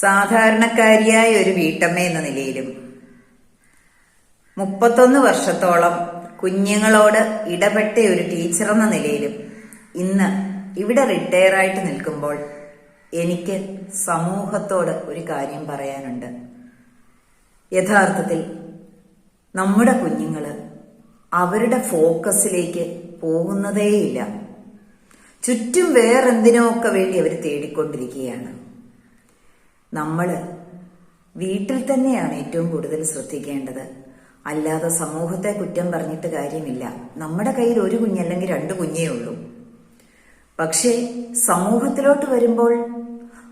സാധാരണക്കാരിയായ ഒരു വീട്ടമ്മ എന്ന നിലയിലും മുപ്പത്തൊന്ന് വർഷത്തോളം കുഞ്ഞുങ്ങളോട് ഇടപെട്ട ഒരു ടീച്ചർ എന്ന നിലയിലും ഇന്ന് ഇവിടെ റിട്ടയറായിട്ട് നിൽക്കുമ്പോൾ എനിക്ക് സമൂഹത്തോട് ഒരു കാര്യം പറയാനുണ്ട്. യഥാർത്ഥത്തിൽ നമ്മുടെ കുഞ്ഞുങ്ങൾ അവരുടെ ഫോക്കസിലേക്ക് പോകുന്നതേയില്ല. ചുറ്റും വേറെന്തിനോ ഒക്കെ വേണ്ടി അവർ തേടിക്കൊണ്ടിരിക്കുകയാണ്. നമ്മൾ വീട്ടിൽ തന്നെയാണ് ഏറ്റവും കൂടുതൽ ശ്രദ്ധിക്കേണ്ടത്. അല്ലാതെ സമൂഹത്തെ കുറ്റം പറഞ്ഞിട്ട് കാര്യമില്ല. നമ്മുടെ കയ്യിൽ ഒരു കുഞ്ഞല്ലെങ്കിൽ രണ്ട് കുഞ്ഞേ ഉള്ളൂ. പക്ഷേ സമൂഹത്തിലോട്ട് വരുമ്പോൾ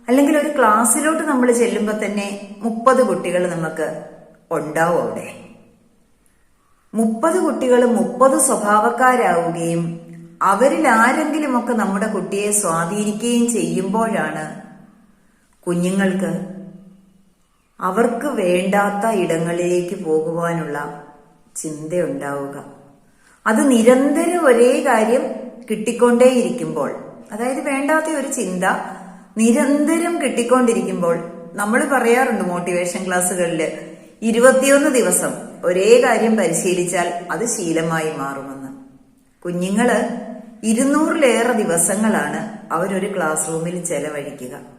അല്ലെങ്കിൽ ഒരു ക്ലാസ്സിലോട്ട് നമ്മൾ ചെല്ലുമ്പോൾ തന്നെ മുപ്പത് കുട്ടികൾ നമുക്ക് ഉണ്ടാവും അവിടെ. മുപ്പത് കുട്ടികൾ മുപ്പത് സ്വഭാവക്കാരാവുകയും അവരിൽ ആരെങ്കിലുമൊക്കെ നമ്മുടെ കുട്ടിയെ സ്വാധീനിക്കുകയും ചെയ്യുമ്പോഴാണ് കുഞ്ഞുങ്ങൾക്ക് അവർക്ക് വേണ്ടാത്ത ഇടങ്ങളിലേക്ക് പോകുവാനുള്ള ചിന്തയുണ്ടാവുക. അത് നിരന്തരം ഒരേ കാര്യം കിട്ടിക്കൊണ്ടേയിരിക്കുമ്പോൾ അതായത് വേണ്ടാത്ത ഒരു ചിന്ത നിരന്തരം കിട്ടിക്കൊണ്ടിരിക്കുമ്പോൾ നമ്മൾ പറയാറുണ്ട് മോട്ടിവേഷൻ ക്ലാസ്സുകളിൽ ഇരുപത്തിയൊന്ന് ദിവസം ഒരേ കാര്യം പരിശീലിച്ചാൽ അത് ശീലമായി മാറുമെന്ന്. കുഞ്ഞുങ്ങൾ ഇരുന്നൂറിലേറെ ദിവസങ്ങളാണ് അവരൊരു ക്ലാസ് റൂമിൽ ചെലവഴിക്കുക.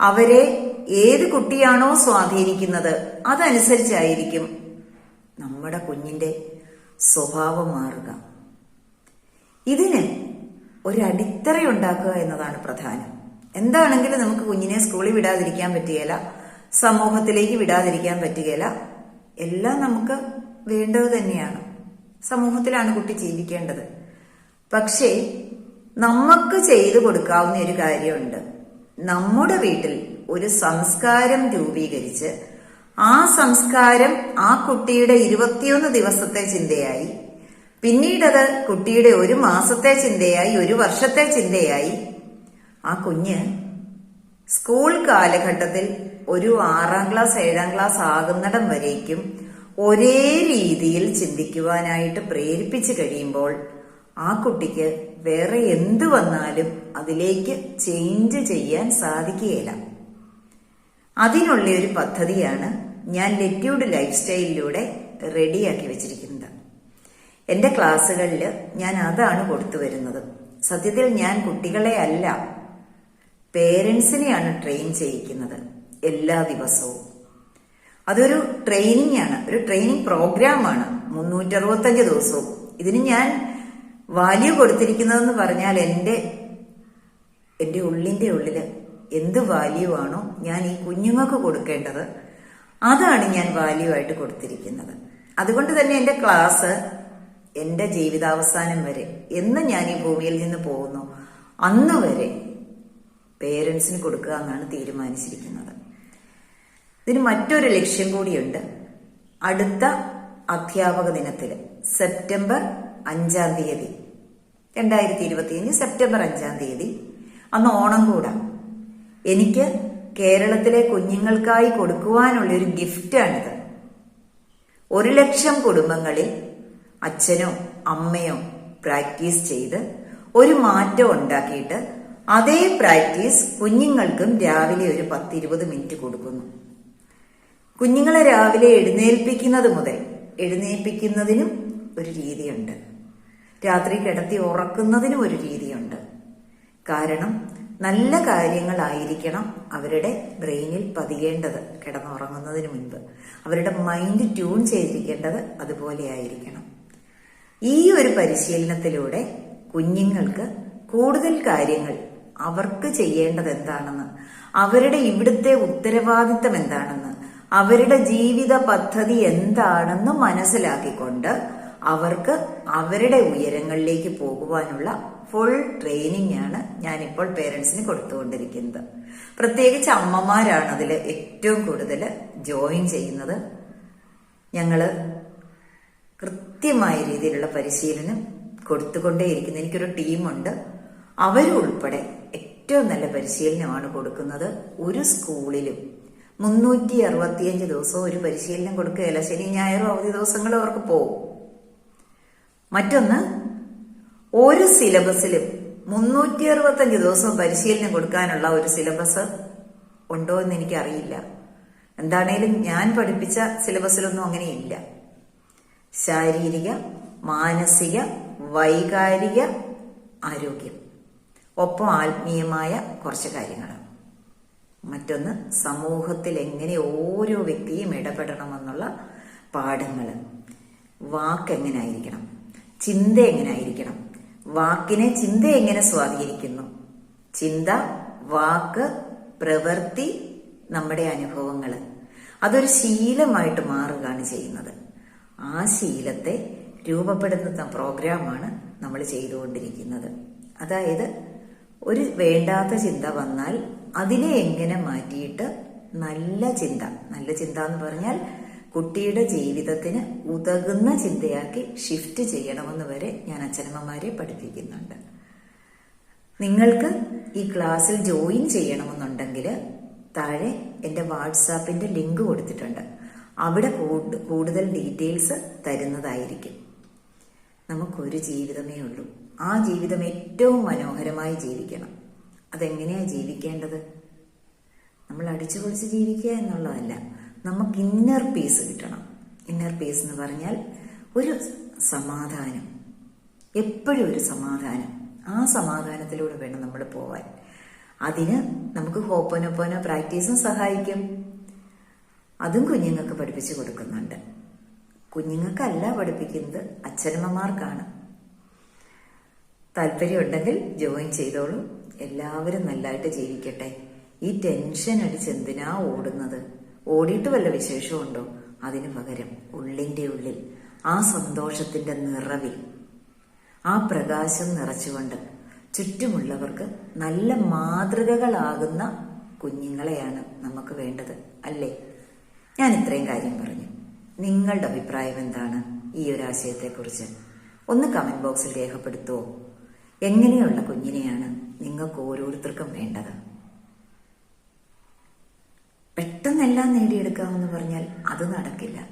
അവരെ ഏത് കുട്ടിയാണോ സ്വാധീനിക്കുന്നത് അതനുസരിച്ചായിരിക്കും നമ്മുടെ കുഞ്ഞിന്റെ സ്വഭാവം മാറുക. ഇതിന് ഒരു അടിത്തറയുണ്ടാക്കുക എന്നതാണ് പ്രധാനം. എന്താണെങ്കിലും നമുക്ക് കുഞ്ഞിനെ സ്കൂളിൽ വിടാതിരിക്കാൻ പറ്റുകയില്ല സമൂഹത്തിലേക്ക് വിടാതിരിക്കാൻ പറ്റുകയില്ല. എല്ലാം നമുക്ക് വേണ്ടത് തന്നെയാണ്. സമൂഹത്തിലാണ് കുട്ടി ജീവിക്കേണ്ടത്. പക്ഷേ നമുക്ക് ചെയ്തു കൊടുക്കാവുന്ന ഒരു കാര്യമുണ്ട്. നമ്മുടെ വീട്ടിൽ ഒരു സംസ്കാരം രൂപീകരിച്ച് ആ സംസ്കാരം ആ കുട്ടിയുടെ ഇരുപത്തിയൊന്ന് ദിവസത്തെ ചിന്തയായി പിന്നീടത് കുട്ടിയുടെ ഒരു മാസത്തെ ചിന്തയായി ഒരു വർഷത്തെ ചിന്തയായി. ആ കുഞ്ഞ് സ്കൂൾ കാലഘട്ടത്തിൽ ഒരു ആറാം ക്ലാസ് ഏഴാം ക്ലാസ് ആകുന്നിടം വരേക്കും ഒരേ രീതിയിൽ ചിന്തിക്കുവാനായിട്ട് പ്രേരിപ്പിച്ചു കഴിയുമ്പോൾ ആ കുട്ടിക്ക് വേറെ എന്ത് വന്നാലും അതിലേക്ക് ചേഞ്ച് ചെയ്യാൻ സാധിക്കുകയില്ല. അതിനുള്ള ഒരു പദ്ധതിയാണ് ഞാൻ ലെറ്റ്യൂഡ് ലൈഫ് സ്റ്റൈലിലൂടെ റെഡിയാക്കി വെച്ചിരിക്കുന്നത്. എന്റെ ക്ലാസ്സുകളിൽ ഞാൻ അതാണ് കൊടുത്തു വരുന്നത്. സത്യത്തിൽ ഞാൻ കുട്ടികളെ അല്ല പേരൻസിനെയാണ് ട്രെയിൻ ചെയ്യിക്കുന്നത് എല്ലാ ദിവസവും. അതൊരു ട്രെയിനിങ് ആണ് ഒരു ട്രെയിനിങ് പ്രോഗ്രാമാണ് മുന്നൂറ്ററുപത്തഞ്ച് ദിവസവും. ഇതിന് ഞാൻ വാല്യൂ കൊടുത്തിരിക്കുന്നതെന്ന് പറഞ്ഞാൽ എന്റെ എന്റെ ഉള്ളിന്റെ ഉള്ളിൽ എന്ത് വാല്യൂ ആണോ ഞാൻ ഈ കുഞ്ഞുങ്ങൾക്ക് കൊടുക്കേണ്ടത് അതാണ് ഞാൻ വാല്യൂ ആയിട്ട് കൊടുത്തിരിക്കുന്നത്. അതുകൊണ്ട് തന്നെ എന്റെ ക്ലാസ് എന്റെ ജീവിതാവസാനം വരെ എന്ന് ഞാൻ ഈ ഭൂമിയിൽ നിന്ന് പോകുന്നു അന്ന് വരെ പേരൻസിന് കൊടുക്കുക എന്നാണ് തീരുമാനിച്ചിരിക്കുന്നത്. ഇതിന് മറ്റൊരു ലക്ഷ്യം കൂടിയുണ്ട്. അടുത്ത അധ്യാപക ദിനത്തിൽ സെപ്റ്റംബർ അഞ്ചാം തീയതി രണ്ടായിരത്തി ഇരുപത്തിയഞ്ച് സെപ്റ്റംബർ അഞ്ചാം തീയതി. അന്ന് ഓണം കൂടാ. എനിക്ക് കേരളത്തിലെ കുഞ്ഞുങ്ങൾക്കായി കൊടുക്കുവാനുള്ള ഒരു ഗിഫ്റ്റാണിത്. ഒരു ലക്ഷം കുടുംബങ്ങളിൽ അച്ഛനോ അമ്മയോ പ്രാക്ടീസ് ചെയ്ത് ഒരു മാറ്റം ഉണ്ടാക്കിയിട്ട് അതേ പ്രാക്ടീസ് കുഞ്ഞുങ്ങൾക്കും രാവിലെ ഒരു പത്തിരുപത് മിനിറ്റ് കൊടുക്കുന്നു. കുഞ്ഞുങ്ങളെ രാവിലെ എഴുന്നേൽപ്പിക്കുന്നത് മുതൽ എഴുന്നേൽപ്പിക്കുന്നതിനും ഒരു രീതിയുണ്ട്. രാത്രി കിടത്തി ഉറക്കുന്നതിനും ഒരു രീതിയുണ്ട്. കാരണം നല്ല കാര്യങ്ങളായിരിക്കണം അവരുടെ ബ്രെയിനിൽ പതിയേണ്ടത് കിടന്നുറങ്ങുന്നതിന് മുൻപ്. അവരുടെ മൈൻഡ് ട്യൂൺ ചെയ്തിരിക്കേണ്ടത് അതുപോലെ ആയിരിക്കണം. ഈ ഒരു പരിശീലനത്തിലൂടെ കുഞ്ഞുങ്ങൾക്ക് കൂടുതൽ കാര്യങ്ങൾ അവർക്ക് ചെയ്യേണ്ടത് എന്താണെന്ന് അവരുടെ ഇവിടുത്തെ ഉത്തരവാദിത്തം എന്താണെന്ന് അവരുടെ ജീവിത പദ്ധതി എന്താണെന്ന് മനസ്സിലാക്കിക്കൊണ്ട് അവർക്ക് അവരുടെ ഉയരങ്ങളിലേക്ക് പോകുവാനുള്ള ഫുൾ ട്രെയിനിങ് ആണ് ഞാനിപ്പോൾ പേരൻസിന് കൊടുത്തുകൊണ്ടിരിക്കുന്നത്. പ്രത്യേകിച്ച് അമ്മമാരാണ് അതിൽ ഏറ്റവും കൂടുതൽ ജോയിൻ ചെയ്യുന്നത്. ഞങ്ങൾ കൃത്യമായ രീതിയിലുള്ള പരിശീലനം കൊടുത്തുകൊണ്ടേയിരിക്കുന്നു. എനിക്കൊരു ടീമുണ്ട്. അവരും ഉൾപ്പെടെ ഏറ്റവും നല്ല പരിശീലനമാണ് കൊടുക്കുന്നത്. ഒരു സ്കൂളിലും മുന്നൂറ്റി അറുപത്തിയഞ്ച് ദിവസവും ഒരു പരിശീലനം കൊടുക്കുകയല്ല. ശനി ഞായറും അവധി ദിവസങ്ങളും അവർക്ക് പോകും മറ്റൊന്ന് ഒരു സിലബസിലും മുന്നൂറ്റി അറുപത്തഞ്ച് ദിവസം പരിശീലനം കൊടുക്കാനുള്ള ഒരു സിലബസ് ഉണ്ടോ എന്ന് എനിക്കറിയില്ല. എന്താണേലും ഞാൻ പഠിപ്പിച്ച സിലബസിലൊന്നും അങ്ങനെയില്ല. ശാരീരിക മാനസിക വൈകാരിക ആരോഗ്യം. ഒപ്പം ആത്മീയമായ കുറച്ച് കാര്യങ്ങൾ മറ്റൊന്ന് സമൂഹത്തിൽ എങ്ങനെ ഓരോ വ്യക്തിയും ഇടപെടണമെന്നുള്ള പാഠങ്ങൾ വാക്ക് എങ്ങനെ ആയിരിക്കണം? ചിന്ത എങ്ങനെ ആയിരിക്കണം വാക്കിനെ ചിന്ത എങ്ങനെ സ്വാധീനിക്കുന്നു? ചിന്ത വാക്ക് പ്രവൃത്തി നമ്മുടെ അനുഭവങ്ങൾ അതൊരു ശീലമായിട്ട് മാറുകയാണ് ചെയ്യുന്നത്. ആ ശീലത്തെ രൂപപ്പെടുത്തുന്ന പ്രോഗ്രാമാണ് നമ്മൾ ചെയ്തുകൊണ്ടിരിക്കുന്നത്. അതായത് ഒരു വേണ്ടാത്ത ചിന്ത വന്നാൽ അതിനെ എങ്ങനെ മാറ്റിയിട്ട് നല്ല ചിന്ത നല്ല ചിന്ത എന്ന് പറഞ്ഞാൽ കുട്ടിയുടെ ജീവിതത്തിന് ഉതകുന്ന ചിന്തയാക്കി ഷിഫ്റ്റ് ചെയ്യണമെന്ന് വരെ ഞാൻ അച്ഛനമ്മമാരെ പഠിപ്പിക്കുന്നുണ്ട്. നിങ്ങൾക്ക് ഈ ക്ലാസ്സിൽ ജോയിൻ ചെയ്യണമെന്നുണ്ടെങ്കിൽ താഴെ എന്റെ വാട്സാപ്പിന്റെ ലിങ്ക് കൊടുത്തിട്ടുണ്ട്. അവിടെ കൂടുതൽ ഡീറ്റെയിൽസ് തരുന്നതായിരിക്കും. നമുക്കൊരു ജീവിതമേ ഉള്ളൂ. ആ ജീവിതം ഏറ്റവും മനോഹരമായി ജീവിക്കണം. അതെങ്ങനെയാണ് ജീവിക്കേണ്ടത്? നമ്മൾ അടിച്ചു പൊളിച്ച് ജീവിക്കുക എന്നുള്ളതല്ല. നമുക്ക് ഇന്നർ പീസ് കിട്ടണം. ഇന്നർ പീസ് എന്ന് പറഞ്ഞാൽ ഒരു സമാധാനം. എപ്പോഴും ഒരു സമാധാനം. ആ സമാധാനത്തിലൂടെ വേണം നമ്മൾ പോവാൻ. അതിന് നമുക്ക് ഹോപ്പനൊപ്പോനോ പ്രാക്ടീസും സഹായിക്കും. അതും കുഞ്ഞുങ്ങൾക്ക് പഠിപ്പിച്ചു കൊടുക്കുന്നുണ്ട്. കുഞ്ഞുങ്ങൾക്കല്ല പഠിപ്പിക്കുന്നത് അച്ഛനമ്മമാർക്കാണ്. താല്പര്യമുണ്ടെങ്കിൽ ജോയിൻ ചെയ്തോളൂ. എല്ലാവരും നല്ലതായിട്ട് ജീവിക്കട്ടെ. ഈ ടെൻഷൻ അടിച്ച് എന്തിനാ ഓടുന്നത്? ഓടിയിട്ട് വല്ല വിശേഷമുണ്ടോ? അതിനു പകരം ഉള്ളിന്റെ ഉള്ളിൽ ആ സന്തോഷത്തിന്റെ നിറവിൽ ആ പ്രകാശം നിറച്ചുകൊണ്ട് ചുറ്റുമുള്ളവർക്ക് നല്ല മാതൃകകളാകുന്ന കുഞ്ഞുങ്ങളെയാണ് നമുക്ക് വേണ്ടത് അല്ലേ? ഞാൻ ഇത്രയും കാര്യം പറഞ്ഞു. നിങ്ങളുടെ അഭിപ്രായം എന്താണ് ഈ ഒരു ആശയത്തെക്കുറിച്ച്? ഒന്ന് കമന്റ് ബോക്സിൽ രേഖപ്പെടുത്തുവോ എങ്ങനെയുള്ള കുഞ്ഞിനെയാണ് നിങ്ങൾക്ക് ഓരോരുത്തർക്കും വേണ്ടത്? പെട്ടെന്നെല്ലാം നേടിയെടുക്കാമെന്ന് പറഞ്ഞാൽ അത് നടക്കില്ല.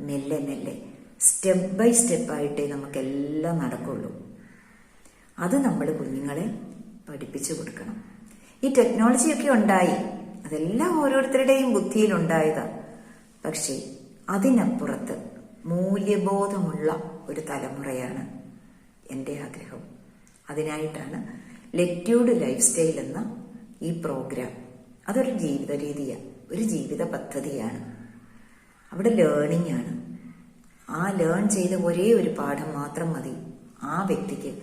മെല്ലെ മെല്ലെ സ്റ്റെപ്പ് ബൈ സ്റ്റെപ്പായിട്ടേ നമുക്കെല്ലാം നടക്കുള്ളൂ. അത് നമ്മൾ കുഞ്ഞുങ്ങളെ പഠിപ്പിച്ചു കൊടുക്കണം. ഈ ടെക്നോളജിയൊക്കെ ഉണ്ടായി. അതെല്ലാം ഓരോരുത്തരുടെയും ബുദ്ധിയിൽ ഉണ്ടായതാ പക്ഷേ അതിനപ്പുറത്ത് മൂല്യബോധമുള്ള ഒരു തലമുറയാണ് എന്റെ ആഗ്രഹം. അതിനായിട്ടാണ് ലെറ്റ്യൂഡ് ലൈഫ് സ്റ്റൈൽ എന്ന ഈ പ്രോഗ്രാം. അതൊരു ജീവിത രീതിയാണ് ഒരു ജീവിത പദ്ധതിയാണ്. അവിടെ ലേണിംഗ് ആണ്. ആ ലേൺ ചെയ്ത ഒരേ ഒരു പാഠം മാത്രം മതി. ആ വ്യക്തിക്ക്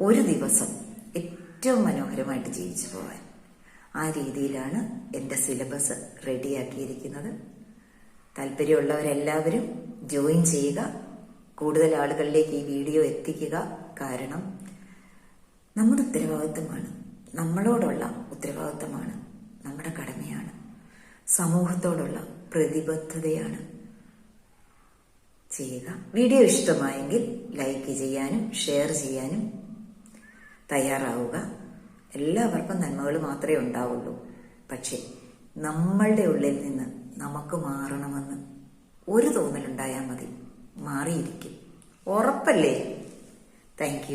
ഒരു ദിവസം ഏറ്റവും മനോഹരമായിട്ട് ജീവിച്ചു പോകാൻ ആ രീതിയിലാണ് എന്റെ സിലബസ് റെഡിയാക്കിയിരിക്കുന്നത് താല്പര്യമുള്ളവരെല്ലാവരും ജോയിൻ ചെയ്യുക. കൂടുതൽ ആളുകളിലേക്ക് ഈ വീഡിയോ എത്തിക്കുക കാരണം നമ്മുടെ ഉത്തരവാദിത്തമാണ് നമ്മളോടുള്ള ഉത്തരവാദിത്തമാണ് നമ്മുടെ കടമയാണ്. സമൂഹത്തോടുള്ള പ്രതിബദ്ധതയാണ്. ചെയ്യുക. വീഡിയോ ഇഷ്ടമായെങ്കിൽ ലൈക്ക് ചെയ്യാനും ഷെയർ ചെയ്യാനും തയ്യാറാവുക. എല്ലാവർക്കും നന്മകൾ മാത്രമേ ഉണ്ടാവുള്ളൂ. പക്ഷേ നമ്മളുടെ ഉള്ളിൽ നിന്ന് നമുക്ക് മാറണമെന്ന് ഒരു തോന്നലുണ്ടായാൽ മതി. മാറിയിരിക്കും. ഉറപ്പല്ലേ? താങ്ക്